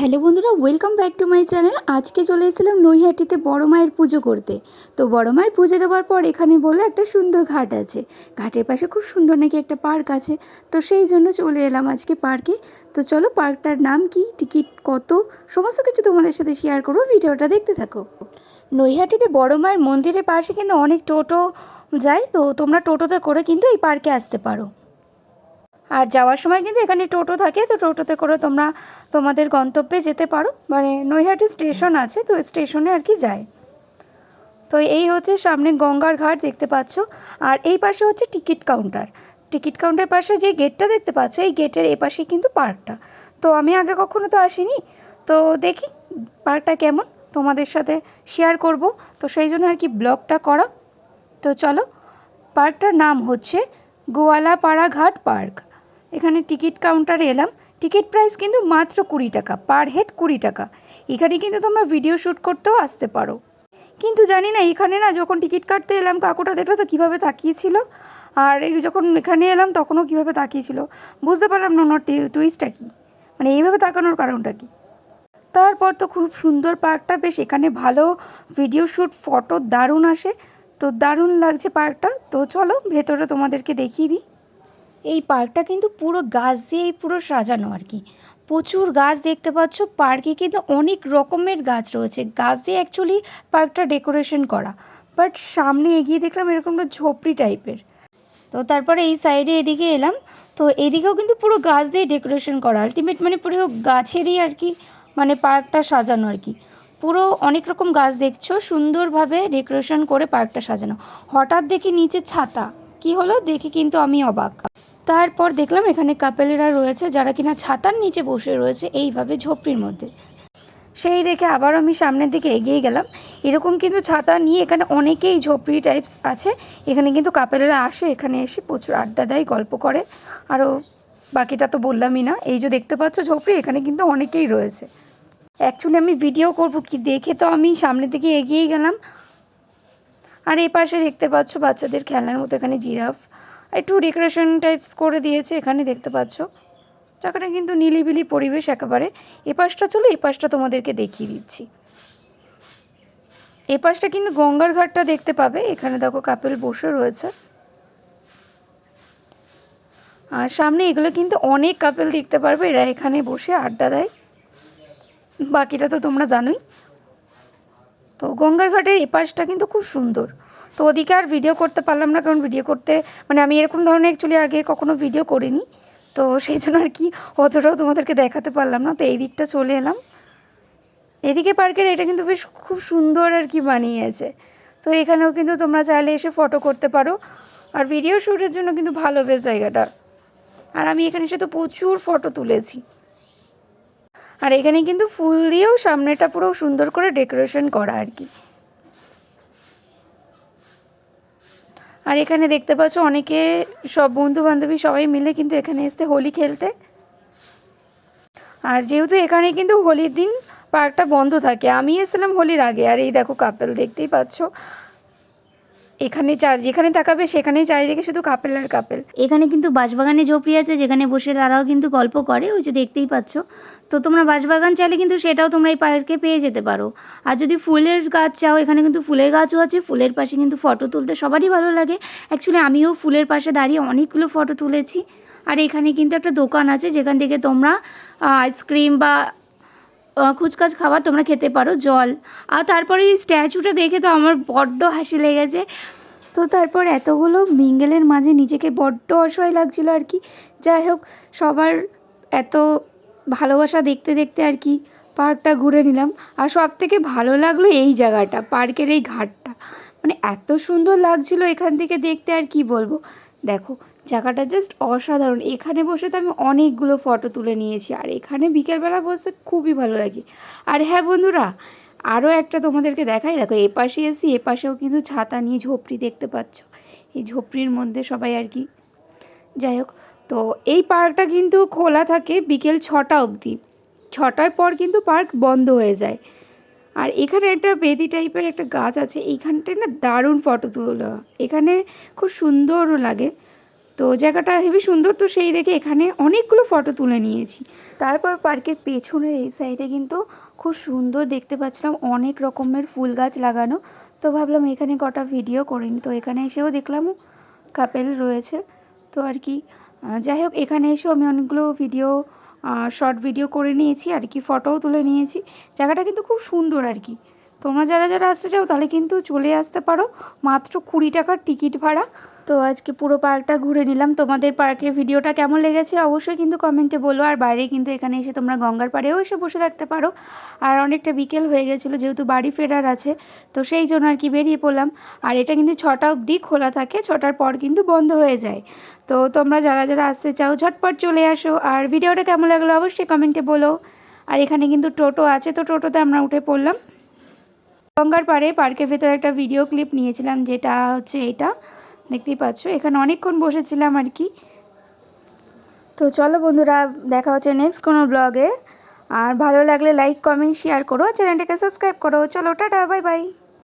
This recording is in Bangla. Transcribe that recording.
হ্যালো বন্ধুরা welcome back to my channel আজকে চলে এসেছিলাম নৈহাটিতে বড় মায়ের পুজো করতে। তো বড় মায়ের পুজো দেওয়ার পর এখানে বলে একটা সুন্দর ঘাট আছে। ঘাটের পাশে খুব সুন্দর নাকি একটা পার্ক আছে। তো সেই জন্য চলে এলাম আজকে পার্কে। তো চলো পার্কটার নাম কি, টিকিট কত, সমস্ত কিছু তোমাদের সাথে শেয়ার করব, ভিডিওটা দেখতে থাকো। নৈহাটিতে বড় মায়ের মন্দিরের পাশে কিন্তু অনেক টোটো যায়, তো তোমরা টোটোতে করে কিন্তু এই পার্কে আসতে পারো। আর যাওয়ার সময় কিন্তু এখানে টোটো থাকে, তো টোটোতে করে তোমরা তোমাদের গন্তব্যে যেতে পারো। মানে নৈহাটি স্টেশন আছে, তো স্টেশনে আর কি যায়। তো এই হচ্ছে সামনে গঙ্গার ঘাট দেখতে পাচ্ছ, আর এই পাশে হচ্ছে টিকিট কাউন্টার। টিকিট কাউন্টার পাশে যে গেটটা দেখতে পাচ্ছ, এই গেটের এ পাশেই কিন্তু পার্কটা। তো আমি আগে কখনো তো আসিনি, তো দেখি পার্কটা কেমন, তোমাদের সাথে শেয়ার করব। তো সেই জন্য আর কি ব্লগটা করা। তো চলো, পার্কটার নাম হচ্ছে গোয়ালাপাড়া ঘাট পার্ক। এখানে টিকিট কাউন্টারে এলাম। টিকিট প্রাইস কিন্তু মাত্র কুড়ি টাকা, পার হেড কুড়ি টাকা। এখানে কিন্তু তোমরা ভিডিও শ্যুট করতেও আসতে পারো। কিন্তু জানি না, এখানে না যখন টিকিট কাটতে এলাম, কাকুটা দেখল তো কীভাবে তাকিয়েছিল। আর যখন এখানে এলাম, তখনও কীভাবে তাকিয়েছিল। বুঝতে পারলাম না ওনার টুইস্টটা কী। মানে এইভাবে তাকানোর কারণটা কী। তারপর তো খুব সুন্দর পার্কটা, বেশ এখানে ভালো ভিডিও শ্যুট ফটো দারুণ আসে। তো দারুণ লাগছে পার্কটা। তো চলো, ভেতরে তোমাদেরকে দেখিয়ে দিই। এই পার্কটা কিন্তু পুরো গাছ দিয়েই পুরো সাজানো আর কি। প্রচুর গাছ দেখতে পাচ্ছ, পার্কে কিন্তু অনেক রকমের গাছ রয়েছে। গাছ দিয়ে অ্যাকচুয়ালি পার্কটা ডেকোরেশন করা। বাট সামনে এগিয়ে দেখলাম এরকম একটা ঝোপড়ি টাইপের তো তারপরে এই সাইডে এদিকে এলাম। তো এদিকেও কিন্তু পুরো গাছ দিয়ে ডেকোরেশন করা। আলটিমেট মানে পুরো গাছেরই আর কি মানে পার্কটা সাজানো আর কি। পুরো অনেক রকম গাছ দেখছ, সুন্দরভাবে ডেকোরেশন করে পার্কটা সাজানো। হঠাৎ দেখি নিচে ছাতা। কি হলো? দেখে কিন্তু আমি অবাক। তারপর দেখলাম এখানে কাপেলেরা রয়েছে যারা কিনা ছাতার নিচে বসে রয়েছে এইভাবে ঝোপড়ির মধ্যে। সেই দেখে আবার আমি সামনের দিকে এগিয়ে গেলাম। এরকম কিন্তু ছাতা নিয়ে এখানে অনেকেই ঝোপড়ি টাইপস আছে। এখানে কিন্তু কাপেলেরা আসে, এখানে এসে প্রচুর আড্ডা দেয়, গল্প করে। আরও বাকিটা তো বললামই না। এই যে দেখতে পাচ্ছ ঝোপড়ি, এখানে কিন্তু অনেকেই রয়েছে। অ্যাকচুয়ালি আমি ভিডিও করব কি দেখে তো আমি সামনের দিকে এগিয়ে গেলাম। আর এই পাশে দেখতে পাচ্ছ বাচ্চাদের খেলনার মতো এখানে জিরাফ। একটু ডেকোরেশন টাইপস করে দিয়েছে, এখানে দেখতে পাচ্ছ। জায়গাটা কিন্তু নিলিবিলি পরিবেশ একেবারে। এ পাশটা চলো এই পাশটা তোমাদেরকে দেখিয়ে দিচ্ছি। এ পাশটা কিন্তু গঙ্গার ঘাটটা দেখতে পাবে। এখানে দেখো কাপেল বসে রয়েছে। আর সামনে এগুলো কিন্তু অনেক কাপেল দেখতে পারবে। এরা এখানে বসে আড্ডা দেয়। বাকিটা তো তোমরা জানোই। তো গঙ্গার ঘাটের এপাশটা কিন্তু খুব সুন্দর। তো ওদিকে আর ভিডিও করতে পারলাম না, কারণ ভিডিও করতে মানে আমি এরকম ধরনের অ্যাকচুয়ালি আগে কখনো ভিডিও করিনি। তো সেই জন্য আর কি অতটাও তোমাদেরকে দেখাতে পারলাম না। তো এই দিকটা চলে এলাম। এদিকে পার্কের এটা কিন্তু বেশ খুব সুন্দর আর কি বানিয়েছে। তো এখানেও কিন্তু তোমরা চাইলে এসে ফটো করতে পারো। আর ভিডিও শ্যুটের জন্য কিন্তু ভালো বেশ জায়গাটা। আর আমি এখানে এসে তো প্রচুর ফটো তুলেছি। আর এখানে কিন্তু ফুল দিয়েও সামনেটা পুরো সুন্দর করে ডেকোরেশন করা আর কি। আর এখানে দেখতে পাচ্ছ অনেকে সব বন্ধু বান্ধবী সবাই মিলে কিন্তু এখানে এসছে হোলি খেলতে। আর যেহেতু এখানে কিন্তু হোলির দিন পার্কটা বন্ধ থাকে, আমি এসেছিলাম হোলির আগে। আর এই দেখো কাপেল দেখতেই পাচ্ছ। এখানে চার, যেখানে তাকাবে সেখানেই চারিদিকে শুধু কাপেল আর কাপেল। এখানে কিন্তু বাঁশবাগানে ঝোপড়ি আছে, যেখানে বসে তারাও কিন্তু গল্প করে, ওই যে দেখতেই পাচ্ছ। তো তোমরা বাঁশবাগান চাইলে কিন্তু সেটাও তোমরা এই পার্কে পেয়ে যেতে পারো। আর যদি ফুলের গাছ চাও, এখানে কিন্তু ফুলের গাছও আছে, ফুলের পাশে কিন্তু ফটো তুলতে সবারই ভালো লাগে। অ্যাকচুয়ালি আমিও ফুলের পাশে দাঁড়িয়ে অনেকগুলো ফটো তুলেছি। আর এখানে কিন্তু একটা দোকান আছে, যেখান থেকে তোমরা আইসক্রিম বা কুচকাচ খাবার তোমরা খেতে পারো, জল। আর তারপরে এই স্ট্যাচুটা দেখে তো আমার বড্ড হাসি লেগেছে। তো তারপর এতগুলো মিঙ্গেলের মাঝে নিজেকে বড্ড অসহায় লাগছিল আর কি। যাই হোক, সবার এত ভালোবাসা দেখতে দেখতে আর কি পার্কটা ঘুরে নিলাম। আর সব থেকে ভালো লাগল এই জায়গাটা, পার্কের এই ঘাটটা। মানে এত সুন্দর লাগছিল এখান থেকে দেখতে আর কি বলব। দেখো জায়গাটা জাস্ট অসাধারণ। এখানে বসে তো আমি অনেকগুলো ফটো তুলে নিয়েছি, আর এখানে বিকেলবেলা বসে খুবই ভালো লাগে। আর হ্যাঁ বন্ধুরা আরও একটা তোমাদেরকে দেখাই। দেখো এ পাশে এসি এ পাশেও কিন্তু ছাতা নিয়ে ঝোপড়ি দেখতে পাচ্ছ। এই ঝোপড়ির মধ্যে সবাই আর কি। যাই হোক, তো এই পার্কটা কিন্তু খোলা থাকে বিকেল ছটা অবধি। ছটার পর কিন্তু পার্ক বন্ধ হয়ে যায়। আর এখানে একটা বেদি টাইপের একটা গাছ আছে, এইখানটায় না দারুণ ফটো তোলা। এখানে খুব সুন্দরও লাগে। তো জায়গাটা হেবি সুন্দর, তো সেই দেখে এখানে অনেকগুলো ফটো তুলে নিয়েছি। তারপর পার্কের পেছনের এই সাইডে কিন্তু খুব সুন্দর দেখতে পাচ্ছিলাম, অনেক রকমের ফুল গাছ লাগানো। তো ভাবলাম এখানে কটা ভিডিও করিনি তো এখানে এসেও দেখলাম কাপেল রয়েছে। তো আর কি যাই হোক, এখানে এসেও আমি অনেকগুলো ভিডিও শর্ট ভিডিও করে নিয়েছি, আর কি ফটোও তুলে নিয়েছি। জায়গাটা কিন্তু খুব সুন্দর আর কি। তোমরা যারা যারা আসতে চাও, তাহলে কিন্তু চলে আসতে পারো। মাত্র কুড়ি টাকার টিকিট ভাড়া। তো আজকে পুরো পার্কটা ঘুরে নিলাম। তোমাদের পার্কের ভিডিওটা কেমন লেগেছে অবশ্যই কিন্তু কমেন্টে বলো। আর বাইরে কিন্তু এখানে এসে তোমরা গঙ্গার পাড়েও এসে বসে থাকতে পারো। আর অনেকটা বিকেল হয়ে গেছিল, যেহেতু বাড়ি ফেরার আছে। তো সেই জন্য আর কি বেরিয়ে পড়লাম। আর এটা কিন্তু ছটা অবধি খোলা থাকে, ছটার পর কিন্তু বন্ধ হয়ে যায়। তো তোমরা যারা যারা আসতে চাও, ঝটপট চলে আসো। আর ভিডিওটা কেমন লাগল অবশ্যই কমেন্টে বলো। আর এখানে কিন্তু টোটো আছে, তো টোটোতে আমরা উঠে পড়লাম। গঙ্গার পাড়ে পার্কের ভেতরে একটা ভিডিও ক্লিপ নিয়েছিলাম, যেটা হচ্ছে এটা। দেখতেই পাচ্ছ, এখানে অনেকক্ষণ বসেছিলাম আর কি। তো চলো বন্ধুরা, দেখা হচ্ছে নেক্সট কোনো ব্লগে আর ভালো লাগলে লাইক কমেন্ট শেয়ার করো চ্যানেলটাকে সাবস্ক্রাইব করো। চলো, টাটা বাই বাই